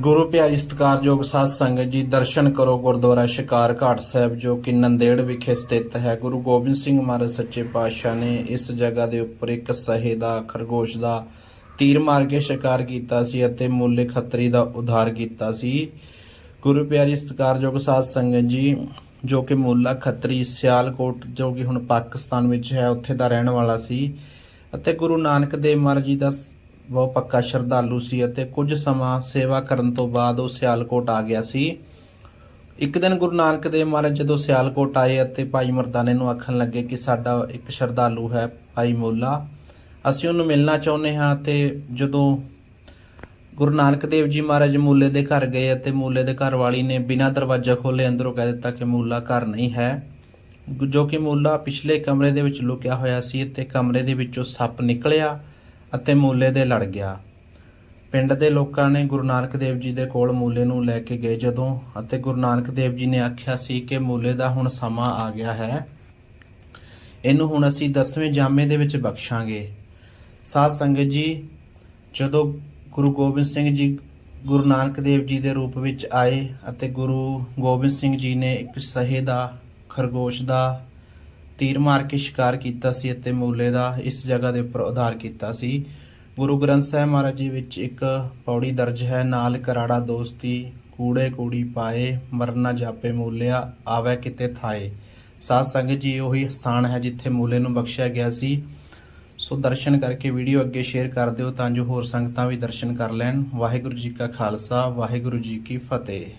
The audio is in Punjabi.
ਗੁਰੂ ਪਿਆਰੀ ਸਤਿਕਾਰਯੋਗ ਸਾਧ ਸੰਗਤ ਜੀ, ਦਰਸ਼ਨ ਕਰੋ ਗੁਰਦੁਆਰਾ ਸ਼ਿਕਾਰ ਘਾਟ ਸਾਹਿਬ, ਜੋ ਕਿ ਨੰਦੇੜ ਵਿਖੇ ਸਥਿਤ ਹੈ। ਗੁਰੂ ਗੋਬਿੰਦ ਸਿੰਘ ਮਹਾਰਾਜ ਸੱਚੇ ਪਾਤਸ਼ਾਹ ਨੇ ਇਸ ਜਗ੍ਹਾ ਦੇ ਉੱਪਰ ਇੱਕ ਸਹੇ ਦਾ, ਖਰਗੋਸ਼ ਦਾ ਤੀਰ ਮਾਰ ਕੇ ਸ਼ਿਕਾਰ ਕੀਤਾ ਸੀ ਅਤੇ ਮੁੱਲੇ ਖੱਤਰੀ ਦਾ ਉਧਾਰ ਕੀਤਾ ਸੀ। ਗੁਰੂ ਪਿਆਰੀ ਸਤਿਕਾਰਯੋਗ ਸਾਧ ਸੰਗਤ ਜੀ, ਜੋ ਕਿ ਮੁੱਲਾ ਖੱਤਰੀ, ਸਿਆਲਕੋਟ, ਜੋ ਕਿ ਹੁਣ ਪਾਕਿਸਤਾਨ ਵਿੱਚ ਹੈ, ਉੱਥੇ ਦਾ ਰਹਿਣ ਵਾਲਾ ਸੀ। ਅਤੇ ਗੁਰੂ ਨਾਨਕ ਦੇਵ ਮਹਾਰਾਜ ਜੀ ਦਾ ਬਹੁਤ ਪੱਕਾ ਸ਼ਰਧਾਲੂ ਸੀ ਅਤੇ ਕੁਝ ਸਮਾਂ ਸੇਵਾ ਕਰਨ ਤੋਂ ਬਾਅਦ ਉਹ ਸਿਆਲਕੋਟ ਆ ਗਿਆ ਸੀ। ਇੱਕ ਦਿਨ ਗੁਰੂ ਨਾਨਕ ਦੇਵ ਮਹਾਰਾਜ ਜਦੋਂ ਸਿਆਲਕੋਟ ਆਏ ਅਤੇ ਭਾਈ ਮਰਦਾਨੇ ਨੂੰ ਆਖਣ ਲੱਗੇ ਕਿ ਸਾਡਾ ਇੱਕ ਸ਼ਰਧਾਲੂ ਹੈ ਭਾਈ ਮੋਲਾ, ਅਸੀਂ ਉਹਨੂੰ ਮਿਲਣਾ ਚਾਹੁੰਦੇ ਹਾਂ ਤੇ ਜਦੋਂ ਗੁਰੂ ਨਾਨਕ ਦੇਵ ਜੀ ਮਹਾਰਾਜ ਮੂਲੇ ਦੇ ਘਰ ਗਏ ਅਤੇ ਮੂਲੇ ਦੇ ਘਰ ਵਾਲੀ ਨੇ ਬਿਨਾਂ ਦਰਵਾਜ਼ਾ ਖੋਲੇ ਅੰਦਰੋਂ ਕਹਿ ਦਿੱਤਾ ਕਿ ਮੂਲਾ ਘਰ ਨਹੀਂ ਹੈ, ਜੋ ਕਿ ਮੂਲਾ ਪਿਛਲੇ ਕਮਰੇ ਦੇ ਵਿੱਚ ਲੁਕਿਆ ਹੋਇਆ ਸੀ ਤੇ ਕਮਰੇ ਦੇ ਵਿੱਚੋਂ ਸੱਪ ਨਿਕਲਿਆ ਅਤੇ ਮੂਲੇ ਦੇ ਲੜ ਗਿਆ। ਪਿੰਡ ਦੇ ਲੋਕਾਂ ਨੇ ਗੁਰੂ ਨਾਨਕ ਦੇਵ ਜੀ ਦੇ ਕੋਲ ਮੂਲੇ ਨੂੰ ਲੈ ਕੇ ਗਏ ਜਦੋਂ ਅਤੇ ਗੁਰੂ ਨਾਨਕ ਦੇਵ ਜੀ ਨੇ ਆਖਿਆ ਸੀ ਕਿ ਮੂਲੇ ਦਾ ਹੁਣ ਸਮਾਂ ਆ ਗਿਆ ਹੈ। ਇਹਨੂੰ ਹੁਣ ਅਸੀਂ 10ਵੇਂ ਜਾਮੇ ਦੇ ਵਿੱਚ ਬਖਸ਼ਾਂਗੇ। ਸਾਧ ਸੰਗਤ ਜੀ, ਜਦੋਂ ਗੁਰੂ ਗੋਬਿੰਦ ਸਿੰਘ ਜੀ ਗੁਰੂ ਨਾਨਕ ਦੇਵ ਜੀ ਦੇ ਰੂਪ ਵਿੱਚ ਆਏ ਅਤੇ ਗੁਰੂ ਗੋਬਿੰਦ ਸਿੰਘ ਜੀ ਨੇ ਇੱਕ ਸਹੇ ਦਾ, ਖਰਗੋਸ਼ ਦਾ ਤੀਰ ਮਾਰ ਕੇ ਸ਼ਿਕਾਰ ਕੀਤਾ ਸੀ ਅਤੇ ਮੂਲੇ ਦਾ ਇਸ ਜਗ੍ਹਾ ਦੇ ਉੱਪਰ ਉਧਾਰ ਕੀਤਾ ਸੀ। ਗੁਰੂ ਗ੍ਰੰਥ ਸਾਹਿਬ ਮਹਾਰਾਜ ਜੀ ਵਿੱਚ ਇੱਕ ਪੌੜੀ ਦਰਜ ਹੈ। ਨਾਲ ਕਰਾੜਾ ਦੋਸਤੀ, ਕੂੜੇ ਕੂੜੀ ਪਾਏ, ਮਰਨਾ ਜਾਪੇ ਮੂਲਿਆ, ਆਵੇ ਕਿਤੇ ਥਾਏ। ਸਾਧ ਸੰਗਤ ਜੀ, ਉਹੀ ਸਥਾਨ ਹੈ ਜਿੱਥੇ ਮੂਲੇ ਨੂੰ ਬਖਸ਼ਿਆ ਗਿਆ ਸੀ। ਸੋ ਦਰਸ਼ਨ ਕਰਕੇ ਵੀਡੀਓ ਅੱਗੇ ਸ਼ੇਅਰ ਕਰ ਦਿਓ ਤਾਂ ਜੋ ਹੋਰ ਸੰਗਤਾਂ ਵੀ ਦਰਸ਼ਨ ਕਰ ਲੈਣ। ਵਾਹਿਗੁਰੂ ਜੀ ਕਾ ਖਾਲਸਾ, ਵਾਹਿਗੁਰੂ ਜੀ ਕੀ ਫਤਿਹ।